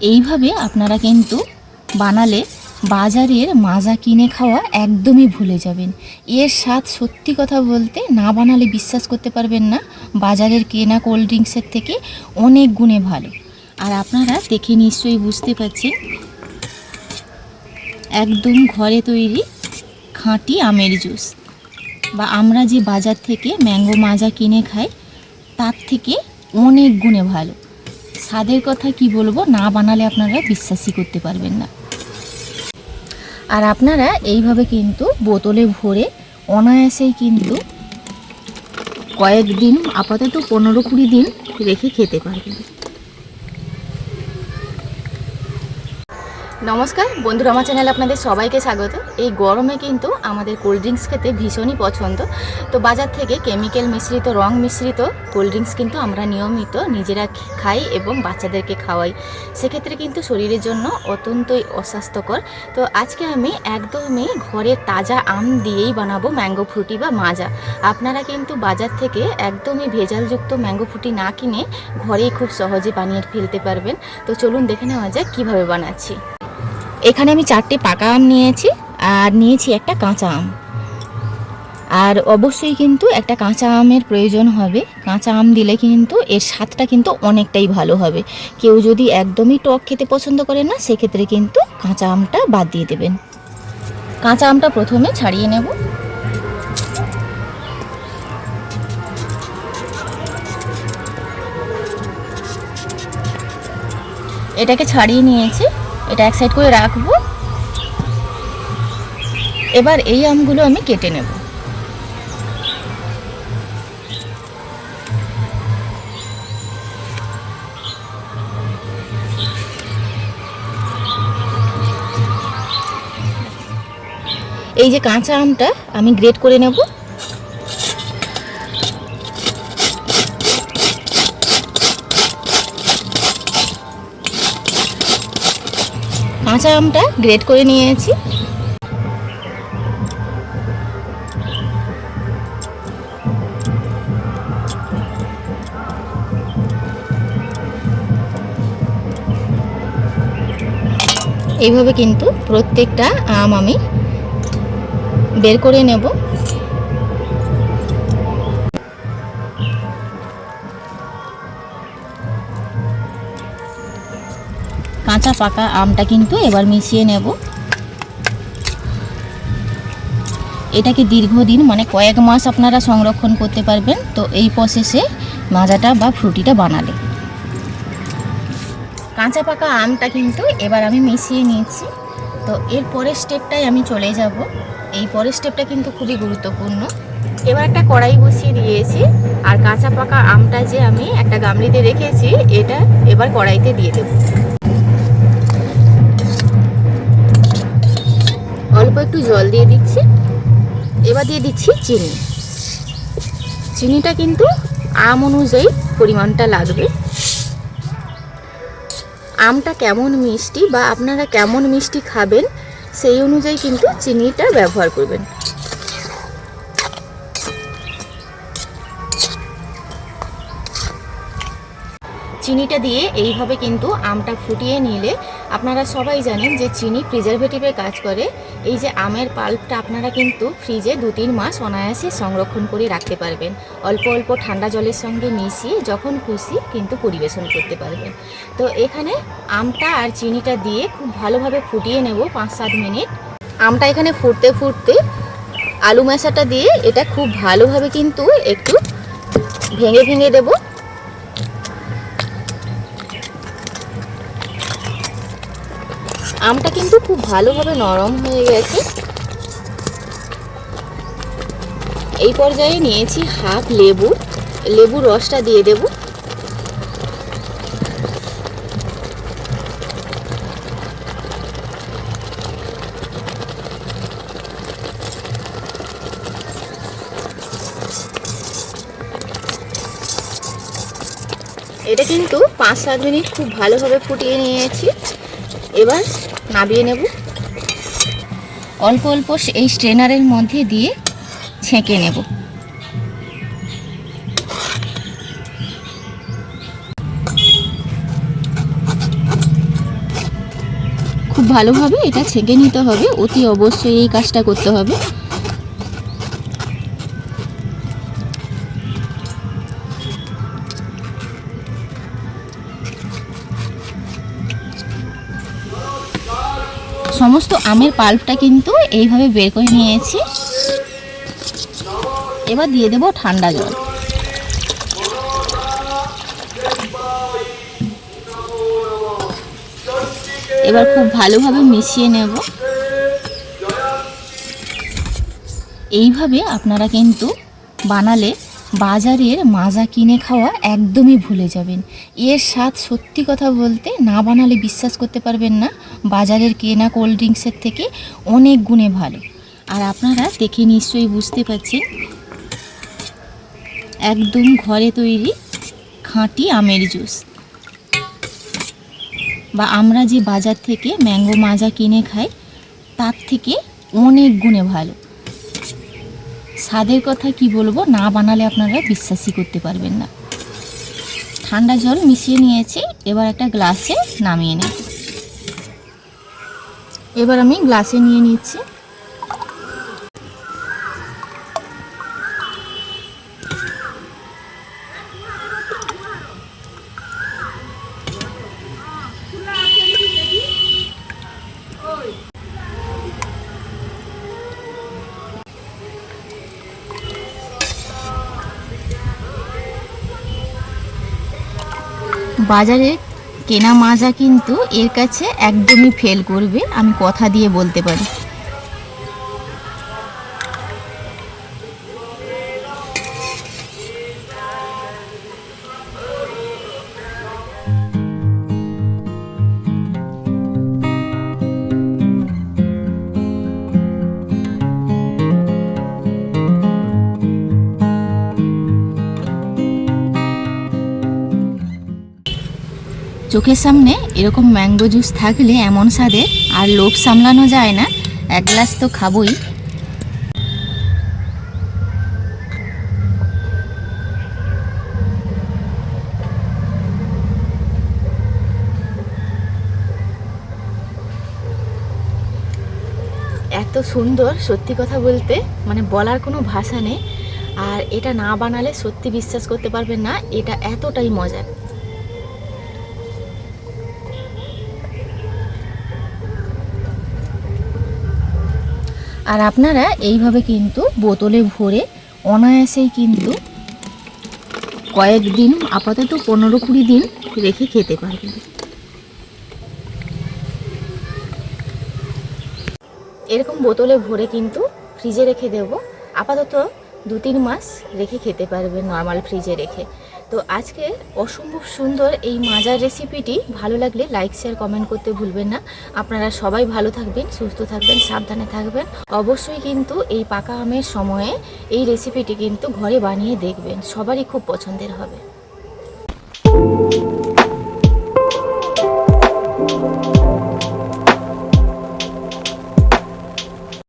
এইভাবে আপনারা কিন্তু বানালে বাজারের মাজা কিনে খাওয়া একদমই ভুলে যাবেন। এর স্বাদ সত্যি কথা বলতে না বানালে বিশ্বাস করতে পারবেন না। বাজারের কেনা কোল্ড ড্রিঙ্কসের থেকে অনেক গুণে ভালো। আর আপনারা দেখে নিশ্চয়ই বুঝতে পারছেন, একদম ঘরে তৈরি খাঁটি আমের জুস বা আমরা যে বাজার থেকে ম্যাঙ্গো মাজা কিনে খাই, তার থেকে অনেক গুণে ভালো। স্বাদের কথা কি বলব? না বানালে আপনারা বিশ্বাসই করতে পারবেন না। আর আপনারা এইভাবে কিন্তু বোতলে ভরে অনায়াসেই কিন্তু কয়েকদিন, আপাতত পনেরো কুড়ি দিন রেখে খেতে পারবেন। নমস্কার, বন্ধুরা, আমার চ্যানেলে আপনাদের সবাইকে স্বাগত। এই গরমে কিন্তু আমাদের কোল্ড ড্রিঙ্কস খেতে ভীষণই পছন্দ। তো বাজার থেকে কেমিক্যাল মিশ্রিত, রং মিশ্রিত কোল্ড ড্রিঙ্কস কিন্তু আমরা নিয়মিত নিজেরা খাই এবং বাচ্চাদেরকে খাওয়াই। সেক্ষেত্রে কিন্তু শরীরের জন্য অত্যন্তই অস্বাস্থ্যকর। তো আজকে আমি একদমই ঘরে তাজা আম দিয়েই বানাবো ম্যাঙ্গো ফ্রুটি বা মাজা। আপনারা কিন্তু বাজার থেকে একদমই ভেজালযুক্ত ম্যাঙ্গো ফ্রুটি না কিনে ঘরেই খুব সহজে বানিয়ে ফেলতে পারবেন। তো চলুন দেখে নেওয়া যাক কীভাবে বানাচ্ছি। এখানে আমি চারটে পাকা আম নিয়েছি আর নিয়েছি একটা কাঁচা আম। আর অবশ্যই কিন্তু একটা কাঁচা আমের প্রয়োজন হবে। কাঁচা আম দিলে কিন্তু এর স্বাদটা কিন্তু অনেকটাই ভালো হবে। কেউ যদি একদমই টক খেতে পছন্দ করে না, সেক্ষেত্রে কিন্তু কাঁচা আমটা বাদ দিয়ে দেবেন। কাঁচা আমটা প্রথমে ছাড়িয়ে নেব। এটাকে ছাড়িয়ে নিয়েছি। এটা এক সাইড করে রাখব। এবার এই আমগুলো আমি কেটে নেব। এই যে কাঁচা আমটা আমি গ্রেট করে নেব। কাঁচা আমটা গ্রেট করে নিয়েছি। এইভাবে কিন্তু প্রত্যেকটা আম আমি বের করে নেব। কাঁচা পাকা আমটা কিন্তু এবার মিশিয়ে নেব। এটাকে দীর্ঘদিন মানে কয়েক মাস আপনারা সংরক্ষণ করতে পারবেন। তো এই প্রসেসে মাজাটা বা ফ্রুটিটা বানালে। কাঁচা পাকা আমটা কিন্তু এবার আমি মিশিয়ে নিয়েছি। তো এর পরের স্টেপটাই আমি চলে যাব। এই পরের স্টেপটা কিন্তু খুবই গুরুত্বপূর্ণ। এবার একটা কড়াই বসিয়ে দিয়েছি। আর কাঁচা পাকা আমটা যে আমি একটা গামলিতে রেখেছি, এটা এবার কড়াইতে দিয়ে দেবো। অল্প একটু জল দিয়ে দিচ্ছি। এবার দিয়ে দিচ্ছি চিনি। চিনিটা কিন্তু আম অনুযায়ী পরিমাণটা লাগবে। আমটা কেমন মিষ্টি বা আপনারা কেমন মিষ্টি খাবেন, সেই অনুযায়ী কিন্তু চিনিটা ব্যবহার করবেন। চিনিটা দিয়ে এইভাবে কিন্তু আমটা ফুটিয়ে নিলে আপনারা সবাই জানেন যে চিনি প্রিজারভেটিভের কাজ করে। এই যে আমের পাল্পটা আপনারা কিন্তু ফ্রিজে দু তিন মাস অনায়াসে সংরক্ষণ করে রাখতে পারবেন। অল্প অল্প ঠান্ডা জলের সঙ্গে মিশিয়ে যখন খুশি কিন্তু পরিবেশন করতে পারবেন। তো এখানে আমটা আর চিনিটা দিয়ে খুব ভালোভাবে ফুটিয়ে নেব পাঁচ সাত মিনিট। আমটা এখানে ফুটতে ফুটতে আলু মেশাটা দিয়ে এটা খুব ভালোভাবে কিন্তু একটু ভেঙে ভেঙে দেবো। আমটা কিন্তু খুব ভালোভাবে নরম হয়ে গেছে। এই পর্যায়ে নিয়েছি হাফ লেবু। লেবু রসটা দিয়ে দেব। এটা কিন্তু পাঁচ সাত মিনিট খুব ভালোভাবে ফুটিয়ে নিয়েছি। এবার নাবিয়ে নেব। অল্প অল্প এই স্ট্রেনারের মধ্যে দিয়ে ছেঁকে নেব। খুব ভালোভাবে এটা ছেঁকে নিতে হবে। অতি অবশ্যই এই কাজটা করতে হবে। সমস্ত আমের পাল্পটা কিন্তু এইভাবে বের করে নিয়েছি। এবার দিয়ে দেবো ঠান্ডা জল। এবার খুব ভালোভাবে মিশিয়ে নেব। এইভাবে আপনারা কিন্তু বানালে বাজারের মাজা কিনে খাওয়া একদমই ভুলে যাবেন। এর স্বাদ সত্যি কথা বলতে না বানালে বিশ্বাস করতে পারবেন না। বাজারের কেনা কোল্ড ড্রিঙ্কসের থেকে অনেক গুণে ভালো। আর আপনারা দেখে নিশ্চয়ই বুঝতে পারছেন, একদম ঘরে তৈরি খাঁটি আমের জুস। বা আমরা যে বাজার থেকে ম্যাঙ্গো মাজা কিনে খাই, তার থেকে অনেক গুণে ভালো। স্বাদের কথা কি বলব? না বানালে আপনারা বিশ্বাসই করতে পারবেন না। ঠান্ডা জল মিশিয়ে নিয়েছি, এবার একটা গ্লাসে নামিয়ে নেব। এবার আমি গ্লাসে নিয়ে নিচ্ছি। বাজারে কেনা মাজা কিন্তু এর কাছে একদমই ফেল করবে আমি কথা দিয়ে বলতে পারি। চোখের সামনে এরকম ম্যাঙ্গো জুস থাকলে এমন স্বাদে আর লোভ সামলানো যায় না। এক গ্লাস তো খাবই। এত সুন্দর, সত্যি কথা বলতে। মানে বলার কোনো ভাষা নেই। আর এটা না বানালে সত্যি বিশ্বাস করতে পারবেন না। এটা এতটাই মজার। আর আপনারা এইভাবে কিন্তু বোতলে ভরে অনায়াসেই কিন্তু কয়েকদিন, আপাতত পনেরো কুড়ি দিন রেখে খেতে পারবেন। এরকম বোতলে ভরে কিন্তু ফ্রিজে রেখে দেব। আপাতত দু তিন মাস রেখে খেতে পারবেন নর্মাল ফ্রিজে রেখে। তো আজকে অসম্ভব সুন্দর এই মাজার রেসিপিটি ভালো লাগলে লাইক শেয়ার কমেন্ট করতে ভুলবেন না। আপনারা সবাই ভালো থাকবেন, সুস্থ থাকবেন, সাবধানে থাকবেন। অবশ্যই কিন্তু এই পাকা আমের সময়ে এই রেসিপিটি কিন্তু ঘরে বানিয়ে দেখবেন। সবারই খুব পছন্দের হবে।